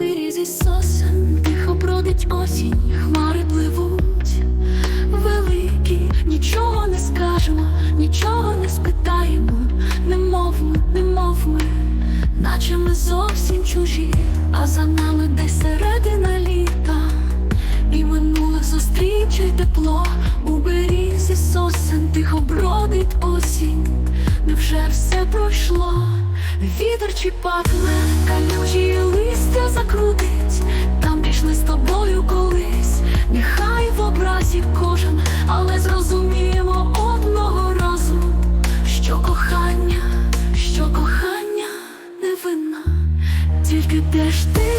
берізі сосен тихо бродить осінь, хмари пливуть. Великі, нічого не скажемо, нічого не спитаємо, немов ми, немов ми, наче ми зовсім чужі, а за нами десь середина літа, і минуле зустріче й тепло. У берізі сосен тихо бродить осінь, невже все пройшло? Вітер чіпатиме, калючі листя закрутить, там пішли з тобою колись, нехай в образі кожен, але зрозуміємо одного разу, що кохання, що кохання невинна, тільки де ж ти,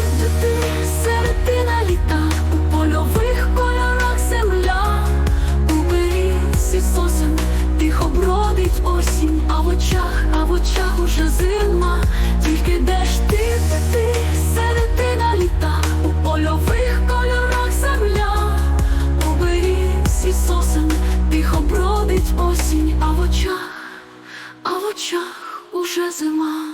тихо бродить осінь, а в очах, а в очах уже зима.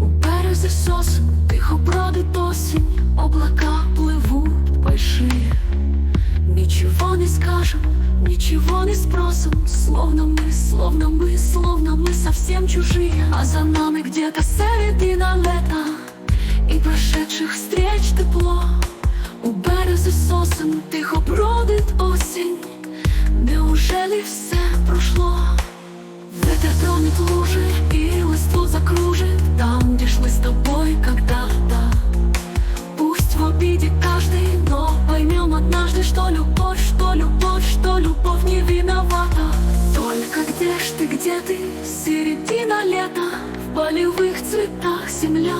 У березі сосен тихо бродить осінь, облака пливуть большие. Ничего не скажем, ничего не спросим Словно мы, словно мы, словно мы совсем чужие А за нами где-то середина лета И прошедших встреч Неужели все прошло? Ветер тронет лужи и листву закружит Там, где шли с тобой когда-то Пусть в обиде каждый, но поймем однажды, что любовь, что любовь, что любовь не виновата. Только где ж ты, где ты, середина лета, в полевых цветах земля.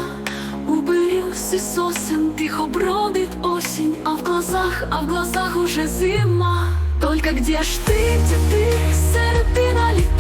У берез сосен тихо бродит осень, а в глазах, а в глазах уже зима. Где ж ты, где ты, середина лета,